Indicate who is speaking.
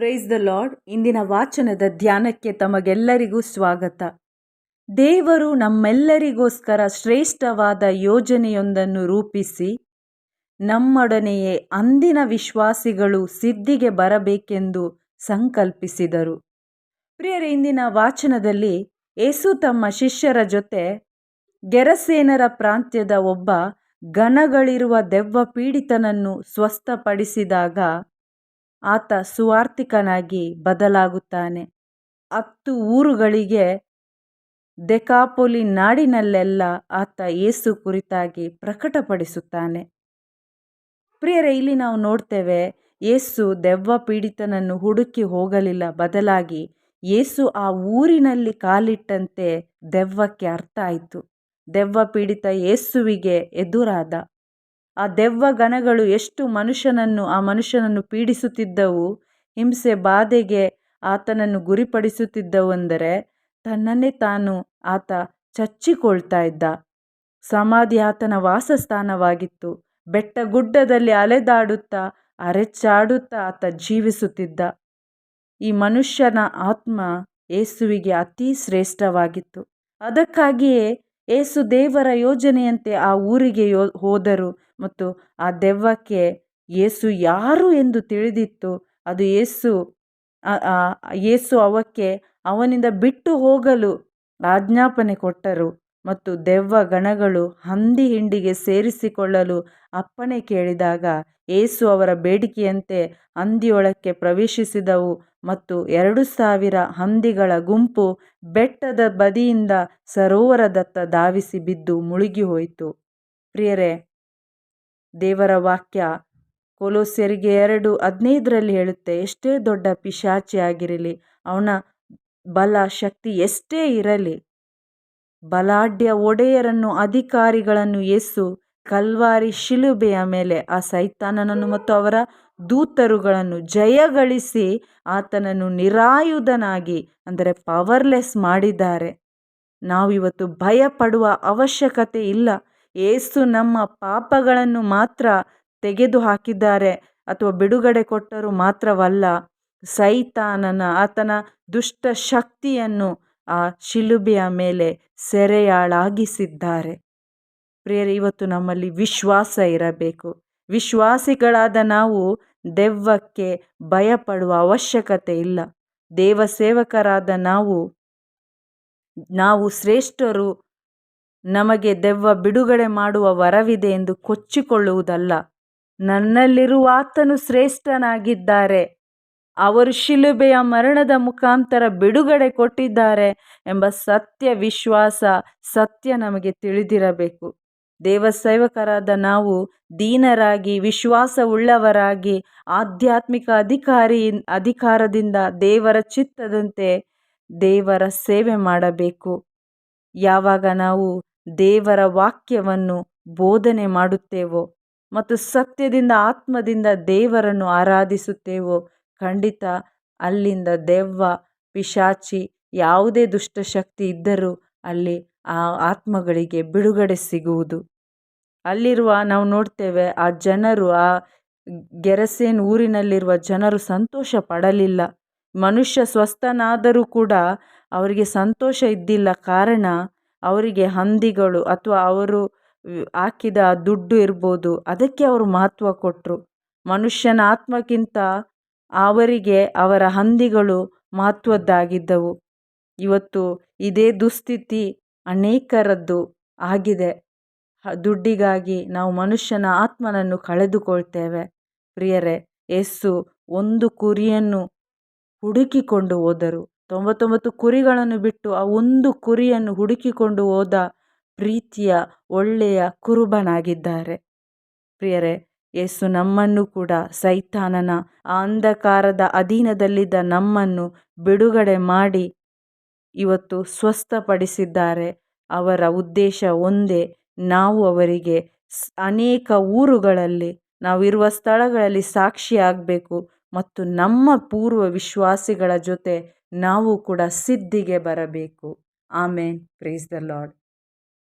Speaker 1: Praise the lord ಇಂದಿನ ವಾಚನದ ಧ್ಯಾನಕ್ಕೆ ತಮಗೆಲ್ಲರಿಗೂ ಸ್ವಾಗತ. ದೇವರು ನಮ್ಮೆಲ್ಲರಿಗೋಸ್ಕರ ಶ್ರೇಷ್ಠವಾದ ಯೋಜನೆಯೊಂದನ್ನು ರೂಪಿಸಿ ನಮ್ಮೊಡನೆಯೇ ಅಂದಿನ ವಿಶ್ವಾಸಿಗಳು ಸಿದ್ಧಿಗೆ ಬರಬೇಕೆಂದು ಸಂಕಲ್ಪಿಸಿದರು. ಪ್ರಿಯರ, ಇಂದಿನ ವಾಚನದಲ್ಲಿ ಏಸು ತಮ್ಮ ಶಿಷ್ಯರ ಜೊತೆ ಗೆರಸೇನರ ಪ್ರಾಂತ್ಯದ ಒಬ್ಬ ಘನಗಳಿರುವ ದೆವ್ವ ಪೀಡಿತನನ್ನು ಸ್ವಸ್ಥಪಡಿಸಿದಾಗ ಆತ ಸುವಾರ್ತಿಕನಾಗಿ ಬದಲಾಗುತ್ತಾನೆ. ಹತ್ತು ಊರುಗಳಿಗೆ ದೆಕಾಪೊಲಿ ನಾಡಿನಲ್ಲೆಲ್ಲ ಆತ ಯೇಸು ಕುರಿತಾಗಿ ಪ್ರಕಟಪಡಿಸುತ್ತಾನೆ. ಪ್ರಿಯರೇ, ಇಲ್ಲಿ ನಾವು ನೋಡ್ತೇವೆ ಏಸು ದೆವ್ವ ಪೀಡಿತನನ್ನು ಹುಡುಕಿ ಹೋಗಲಿಲ್ಲ. ಬದಲಾಗಿ ಏಸು ಆ ಊರಿನಲ್ಲಿ ಕಾಲಿಟ್ಟಂತೆ ದೆವ್ವಕ್ಕೆ ಅರ್ಥ ಆಯಿತು. ದೆವ್ವ ಪೀಡಿತ ಯೇಸುವಿಗೆ ಎದುರಾದ ಆ ದೆವ್ವ ಗಣಗಳು ಎಷ್ಟು ಮನುಷ್ಯನನ್ನು, ಆ ಮನುಷ್ಯನನ್ನು ಪೀಡಿಸುತ್ತಿದ್ದವು, ಹಿಂಸೆ ಬಾಧೆಗೆ ಆತನನ್ನು ಗುರಿಪಡಿಸುತ್ತಿದ್ದವು ಅಂದರೆ ತನ್ನನ್ನೇ ತಾನು ಆತ ಚಚ್ಚಿಕೊಳ್ತಾ ಇದ್ದ. ಸಮಾಧಿ ಆತನ ವಾಸಸ್ಥಾನವಾಗಿತ್ತು. ಬೆಟ್ಟ ಗುಡ್ಡದಲ್ಲಿ ಅಲೆದಾಡುತ್ತಾ, ಅರೆಚಾಡುತ್ತಾ ಆತ ಜೀವಿಸುತ್ತಿದ್ದ. ಈ ಮನುಷ್ಯನ ಆತ್ಮ ಏಸುವಿಗೆ ಅತಿ ಶ್ರೇಷ್ಠವಾಗಿತ್ತು. ಅದಕ್ಕಾಗಿಯೇ ಏಸು ದೇವರ ಯೋಜನೆಯಂತೆ ಆ ಊರಿಗೆ ಯೋ, ಹೋದರು. ಮತ್ತು ಆ ದೆವ್ವಕ್ಕೆ ಯೇಸು ಯಾರು ಎಂದು ತಿಳಿದಿತ್ತು, ಅದು ಯೇಸು ಯೇಸು ಅವಕ್ಕೆ ಅವನಿಂದ ಬಿಟ್ಟು ಹೋಗಲು ಆಜ್ಞಾಪನೆ ಕೊಟ್ಟರು ಮತ್ತು ದೆವ್ವ ಗಣಗಳು ಹಂದಿ ಹಿಂಡಿಗೆ ಸೇರಿಸಿಕೊಳ್ಳಲು ಅಪ್ಪಣೆ ಕೇಳಿದಾಗ ಏಸು ಅವರ ಬೇಡಿಕೆಯಂತೆ ಹಂದಿಯೊಳಕ್ಕೆ ಪ್ರವೇಶಿಸಿದವು ಮತ್ತು ಎರಡು ಸಾವಿರ ಹಂದಿಗಳ ಗುಂಪು ಬೆಟ್ಟದ ಬದಿಯಿಂದ ಸರೋವರದತ್ತ ಧಾವಿಸಿ ಬಿದ್ದು ಮುಳುಗಿ ಹೋಯಿತು. ಪ್ರಿಯರೇ ದೇವರ ವಾಕ್ಯ ಕೊಲೋಸ್ಯರಿಗೆ ಎರಡು ಹದಿನೈದರಲ್ಲಿ ಹೇಳುತ್ತೆ, ಎಷ್ಟೇ ದೊಡ್ಡ ಪಿಶಾಚಿ ಆಗಿರಲಿ, ಅವನ ಬಲ ಶಕ್ತಿ ಎಷ್ಟೇ ಇರಲಿ, ಬಲಾಢ್ಯ ಒಡೆಯರನ್ನು, ಅಧಿಕಾರಿಗಳನ್ನು ಎಸ್ಸು ಕಲ್ವಾರಿ ಶಿಲುಬೆಯ ಮೇಲೆ ಆ ಸೈತಾನನನ್ನು ಮತ್ತು ಅವರ ದೂತರುಗಳನ್ನು ಜಯಗಳಿಸಿ ಆತನನ್ನು ನಿರಾಯುಧನಾಗಿ, ಅಂದರೆ ಪವರ್ಲೆಸ್ ಮಾಡಿದ್ದಾರೆ. ನಾವಿವತ್ತು ಭಯಪಡುವ ಅವಶ್ಯಕತೆ ಇಲ್ಲ. ಏಸು ನಮ್ಮ ಪಾಪಗಳನ್ನು ಮಾತ್ರ ತೆಗೆದು ಹಾಕಿದ್ದಾರೆ ಅಥವಾ ಬಿಡುಗಡೆ ಕೊಟ್ಟರು ಮಾತ್ರವಲ್ಲ, ಸೈತಾನನ ಆತನ ದುಷ್ಟ ಶಕ್ತಿಯನ್ನು ಆ ಶಿಲುಬೆಯ ಮೇಲೆ ಸೆರೆಯಾಳಾಗಿಸಿದ್ದಾರೆ. ಪ್ರಿಯರೇ, ಇವತ್ತು ನಮ್ಮಲ್ಲಿ ವಿಶ್ವಾಸ ಇರಬೇಕು. ವಿಶ್ವಾಸಿಗಳಾದ ನಾವು ದೆವ್ವಕ್ಕೆ ಭಯಪಡುವ ಅವಶ್ಯಕತೆ ಇಲ್ಲ. ದೇವ ಸೇವಕರಾದ ನಾವು ನಾವು ಶ್ರೇಷ್ಠರು ನಮಗೆ ದೆವ್ವ ಬಿಡುಗಡೆ ಮಾಡುವ ವರವಿದೆ ಎಂದು ಕೊಚ್ಚಿಕೊಳ್ಳುವುದಲ್ಲ. ನನ್ನಲ್ಲಿರುವ ಆತನು ಶ್ರೇಷ್ಠನಾಗಿದ್ದಾರೆ. ಅವರು ಶಿಲುಬೆಯ ಮರಣದ ಮುಖಾಂತರ ಬಿಡುಗಡೆ ಕೊಟ್ಟಿದ್ದಾರೆ ಎಂಬ ಸತ್ಯ ವಿಶ್ವಾಸ ಸತ್ಯ ನಮಗೆ ತಿಳಿದಿರಬೇಕು. ದೇವಸೇವಕರಾದ ನಾವು ದೀನರಾಗಿ, ವಿಶ್ವಾಸವುಳ್ಳವರಾಗಿ, ಆಧ್ಯಾತ್ಮಿಕ ಅಧಿಕಾರಿ, ಅಧಿಕಾರದಿಂದ ದೇವರ ಚಿತ್ತದಂತೆ ದೇವರ ಸೇವೆ ಮಾಡಬೇಕು. ಯಾವಾಗ ನಾವು ದೇವರ ವಾಕ್ಯವನ್ನು ಬೋಧನೆ ಮಾಡುತ್ತೇವೋ ಮತ್ತು ಸತ್ಯದಿಂದ ಆತ್ಮದಿಂದ ದೇವರನ್ನು ಆರಾಧಿಸುತ್ತೇವೋ ಖಂಡಿತ ಅಲ್ಲಿಂದ ದೆವ್ವ, ಪಿಶಾಚಿ ಯಾವುದೇ ದುಷ್ಟಶಕ್ತಿ ಇದ್ದರೂ ಅಲ್ಲಿ ಆ ಆತ್ಮಗಳಿಗೆ ಬಿಡುಗಡೆ ಸಿಗುವುದು. ಅಲ್ಲಿರುವ ನಾವು ನೋಡ್ತೇವೆ ಆ ಜನರು, ಆ ಗೆರಸೇನ್ ಊರಿನಲ್ಲಿರುವ ಜನರು ಸಂತೋಷ ಪಡಲಿಲ್ಲ. ಮನುಷ್ಯ ಸ್ವಸ್ಥನಾದರೂ ಕೂಡ ಅವರಿಗೆ ಸಂತೋಷ ಇದ್ದಿಲ್ಲ. ಕಾರಣ ಅವರಿಗೆ ಹಂದಿಗಳು ಅಥವಾ ಅವರು ಹಾಕಿದ ದುಡ್ಡು ಇರ್ಬೋದು, ಅದಕ್ಕೆ ಅವರು ಮಹತ್ವ ಕೊಟ್ಟರು ಮನುಷ್ಯನ ಆತ್ಮಕ್ಕಿಂತ ಅವರಿಗೆ ಅವರ ಹಂದಿಗಳು ಮಹತ್ವದ್ದಾಗಿದ್ದವು. ಇವತ್ತು ಇದೇ ದುಸ್ಥಿತಿ ಅನೇಕರದ್ದು ಆಗಿದೆ. ದುಡ್ಡಿಗಾಗಿ ನಾವು ಮನುಷ್ಯನ ಆತ್ಮನನ್ನು ಕಳೆದುಕೊಳ್ತೇವೆ. ಪ್ರಿಯರೇ ಎಸ್ಸು ಒಂದು ಕುರಿಯನ್ನು ಹುಡುಕಿಕೊಂಡು ಹೋದರು. ತೊಂಬತ್ತೊಂಬತ್ತು ಕುರಿಗಳನ್ನು ಬಿಟ್ಟು ಆ ಒಂದು ಕುರಿಯನ್ನು ಹುಡುಕಿಕೊಂಡು ಹೋದ ಪ್ರೀತಿಯ ಒಳ್ಳೆಯ ಕುರುಬನಾಗಿದ್ದಾರೆ. ಪ್ರಿಯರೇ, ಯೇಸು ನಮ್ಮನ್ನು ಕೂಡ ಸೈತಾನನ ಆ ಅಂಧಕಾರದ ಅಧೀನದಲ್ಲಿದ್ದ ನಮ್ಮನ್ನು ಬಿಡುಗಡೆ ಮಾಡಿ ಇವತ್ತು ಸ್ವಸ್ಥಪಡಿಸಿದ್ದಾರೆ. ಅವರ ಉದ್ದೇಶ ಒಂದೇ, ನಾವು ಅವರಿಗೆ ಅನೇಕ ಊರುಗಳಲ್ಲಿ, ನಾವಿರುವ ಸ್ಥಳಗಳಲ್ಲಿ ಸಾಕ್ಷಿಯಾಗಬೇಕು ಮತ್ತು ನಮ್ಮ ಪೂರ್ವ ವಿಶ್ವಾಸಿಗಳ ಜೊತೆ ನಾವು ಕೂಡ ಸಿದ್ಧಿಗೆ ಬರಬೇಕು. ಆಮೇನ್. Praise the lord